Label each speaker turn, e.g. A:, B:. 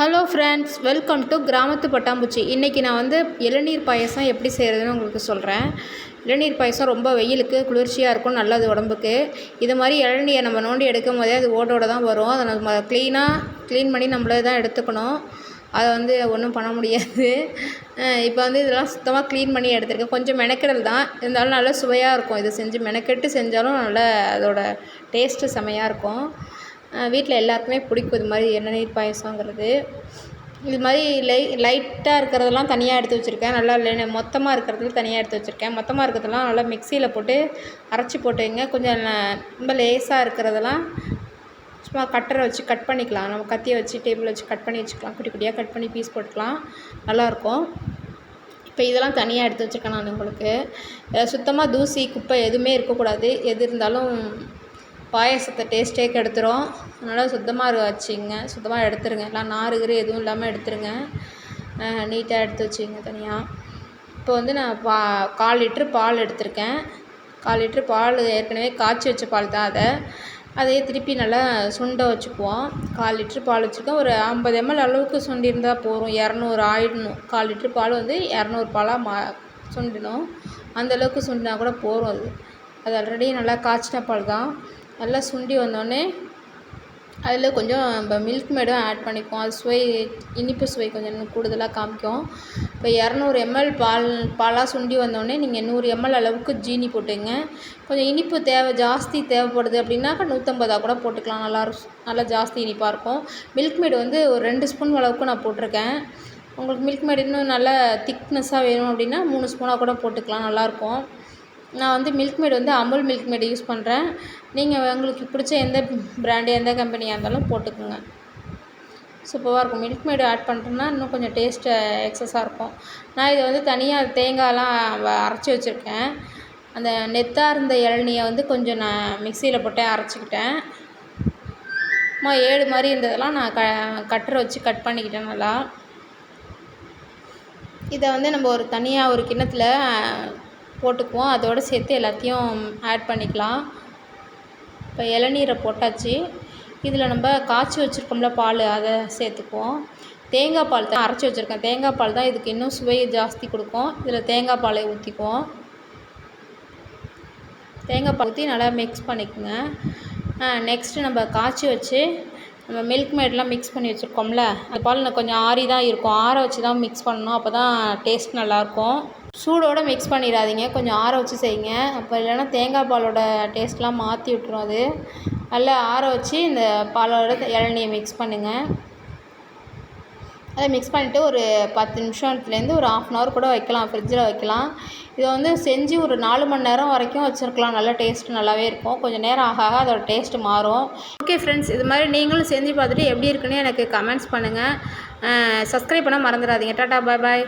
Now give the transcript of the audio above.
A: Hello friends welcome to கிராமத்து பட்டாம்பூச்சி. இன்றைக்கி நான் வந்து இளநீர் பாயசம் எப்படி செய்கிறதுன்னு உங்களுக்கு சொல்கிறேன் இளநீர் பாயசம் ரொம்ப வெயிலுக்கு குளிர்ச்சியாக இருக்கும் நல்லது உடம்புக்கு. இது மாதிரி இளநீரை நம்ம நோண்டி எடுக்கும் போதே அது ஓடோட தான் வரும். அதை நம்ம க்ளீனாக க்ளீன் பண்ணி நம்மளே தான் எடுத்துக்கணும். அதை வந்து ஒன்றும் பண்ண முடியாது. இப்போ வந்து இதெல்லாம் சுத்தமாக க்ளீன் பண்ணி எடுத்திருக்கேன். கொஞ்சம் மெனக்கெடல் தான். இருந்தாலும் நல்லா சுவையாக இருக்கும். இதை செஞ்சு மெனக்கெட்டு செஞ்சாலும் நல்லா அதோட டேஸ்ட்டு செமையாக இருக்கும். வீட்டில் எல்லாருக்குமே பிடிக்கும் இது மாதிரி இளநீர் பாயசங்கிறது. இது மாதிரி லை லைட்டாக இருக்கிறதெல்லாம் தனியாக எடுத்து வச்சுருக்கேன். நல்லா இல்லை மொத்தமாக இருக்கிறதுல தனியாக எடுத்து வச்சுருக்கேன். மொத்தமாக இருக்கிறதெல்லாம் நல்லா மிக்சியில் போட்டு அரைச்சி போட்டுங்க. கொஞ்சம் ரொம்ப லேசாக இருக்கிறதெல்லாம் சும்மா கட்டரை வச்சு கட் பண்ணிக்கலாம். நம்ம கத்தியை வச்சு டேபிள் வச்சு கட் பண்ணி வச்சுக்கலாம். குட்டி குட்டியாக கட் பண்ணி பீஸ் போட்டுக்கலாம். நல்லாயிருக்கும். இப்போ இதெல்லாம் தனியாக எடுத்து வச்சுருக்கேன் நான் உங்களுக்கு. சுத்தமாக தூசி குப்பை எதுவுமே இருக்கக்கூடாது. எது இருந்தாலும் பாயசத்தை டேஸ்ட்டே கெடுத்துரும். அதனால் சுத்தமாக வச்சுங்க. சுத்தமாக எடுத்துருங்க. எல்லாம் நார் கீறு எதுவும் இல்லாமல் எடுத்துருங்க. நீட்டாக எடுத்து வச்சுங்க தனியாக இப்போ வந்து நான் பா கால் லிட்ரு பால் எடுத்திருக்கேன். கால் லிட்ரு பால் ஏற்கனவே காய்ச்சி வச்ச பால் தான் அதை. அதையே திருப்பி நல்லா சுண்ட வச்சுக்குவோம். கால் லிட்ரு பால் வச்சுருக்கேன். ஒரு ஐம்பது எம்எல் அளவுக்கு சுண்டிருந்தால் போதும். இரநூறு ஆயிடணும். கால் லிட்ரு பால் வந்து இரநூறு பாலாக மா சுண்டணும். அந்தளவுக்கு சுண்டினா கூட போதும் அது. அது ஆல்ரெடி நல்லா காய்ச்சின பால் தான். நல்லா சுண்டி வந்தோடனே அதில் கொஞ்சம் நம்ம மில்க் மேடும் ஆட் பண்ணிப்போம் அது சுவை இனிப்பு சுவை கொஞ்சம் இன்னும் கூடுதலாக காமிக்கும். இப்போ இரநூறு எம்எல் பால் பாலாக சுண்டி வந்தோடனே நீங்கள் நூறு எம்எல் அளவுக்கு ஜீனி போட்டுங்க. கொஞ்சம் இனிப்பு தேவை ஜாஸ்தி தேவைப்படுது அப்படின்னாக்கா நூற்றம்பதாக கூட போட்டுக்கலாம். நல்லா நல்லா ஜாஸ்தி இனிப்பாக இருக்கும். மில்க் மேடு வந்து ஒரு ரெண்டு ஸ்பூன் அளவுக்கு நான் போட்டிருக்கேன். உங்களுக்கு மில்க் மேடு இன்னும் நல்லா திக்னஸ்ஸாக வேணும் அப்படின்னா மூணு ஸ்பூனாக கூட போட்டுக்கலாம். நல்லாயிருக்கும் நான் வந்து மில்க் மேட் வந்து அமுல் மில்க் மேட் யூஸ் பண்ணுறேன் நீங்கள் உங்களுக்கு பிடிச்ச எந்த பிராண்டு எந்த கம்பெனியாக இருந்தாலும் போட்டுக்கோங்க. சூப்பராக இருக்கும். மில்க் மேடு ஆட் பண்ணுறேன்னா இன்னும் கொஞ்சம் டேஸ்ட்டு எக்ஸஸாக இருக்கும். நான் இதை வந்து தனியாக தேங்காயெலாம் அரைச்சி வச்சுருக்கேன். அந்த நெத்தாக இருந்த இளநியை வந்து கொஞ்சம் நான் மிக்சியில் போட்டு அரைச்சிக்கிட்டேன். சும்மா ஏடு மாதிரி இருந்ததெல்லாம் நான் க கட்டரை வச்சு கட் பண்ணிக்கிட்டேன் நல்லா. இதை வந்து நம்ம ஒரு தனியாக ஒரு கிண்ணத்தில் போட்டுக்குவோம். அதோடு சேர்த்து எல்லாத்தையும் ஆட் பண்ணிக்கலாம். இப்போ இளநீரை போட்டாச்சு. இதில் நம்ம காய்ச்சி வச்சுருக்கோம்ல பால் அதை சேர்த்துக்குவோம். தேங்காய் பால் தான் அரைச்சி வச்சுருக்கேன். தேங்காய் பால் தான் இதுக்கு இன்னும் சுவையை ஜாஸ்தி கொடுக்கும். இதில் தேங்காய் பாலை ஊற்றிக்குவோம் தேங்காய் பால் ஊற்றி நல்லா மிக்ஸ் பண்ணிக்கோங்க. நெக்ஸ்ட்டு நம்ம காய்ச்சி வச்சு நம்ம மில்க் மேட்லாம் மிக்ஸ் பண்ணி வச்சுருக்கோம்ல அந்த பால் கொஞ்சம் ஆறி தான் இருக்கும். ஆற வச்சு தான் மிக்ஸ் பண்ணணும். அப்போ தான் டேஸ்ட் நல்லாயிருக்கும் சூடோடு மிக்ஸ் பண்ணிடாதீங்க. கொஞ்சம் ஆற வச்சு செய்யுங்க. அப்போ இல்லைன்னா தேங்காய் பாலோட டேஸ்ட்லாம் மாற்றி விட்ரும் அது. நல்லா ஆற வச்சு இந்த பாலோட இளநியை மிக்ஸ் பண்ணுங்கள் அதை மிக்ஸ் பண்ணிவிட்டு ஒரு பத்து நிமிஷத்துலேருந்து ஒரு ஆஃப் அன் ஹவர் கூட வைக்கலாம். ஃப்ரிட்ஜில் வைக்கலாம். இதை வந்து செஞ்சு ஒரு நாலு மணி நேரம் வரைக்கும் வச்சுருக்கலாம். நல்ல டேஸ்ட் நல்லாவே இருக்கும். கொஞ்சம் நேரம் ஆக ஆக அதோட டேஸ்ட்டு மாறும். ஓகே ஃப்ரெண்ட்ஸ் இது மாதிரி நீங்களும் செஞ்சு பார்த்துட்டு எப்படி இருக்குன்னு எனக்கு கமெண்ட்ஸ் பண்ணுங்கள் சப்ஸ்கிரைப் பண்ண மறந்துடாதீங்க. டாட்டா பாய் பாய்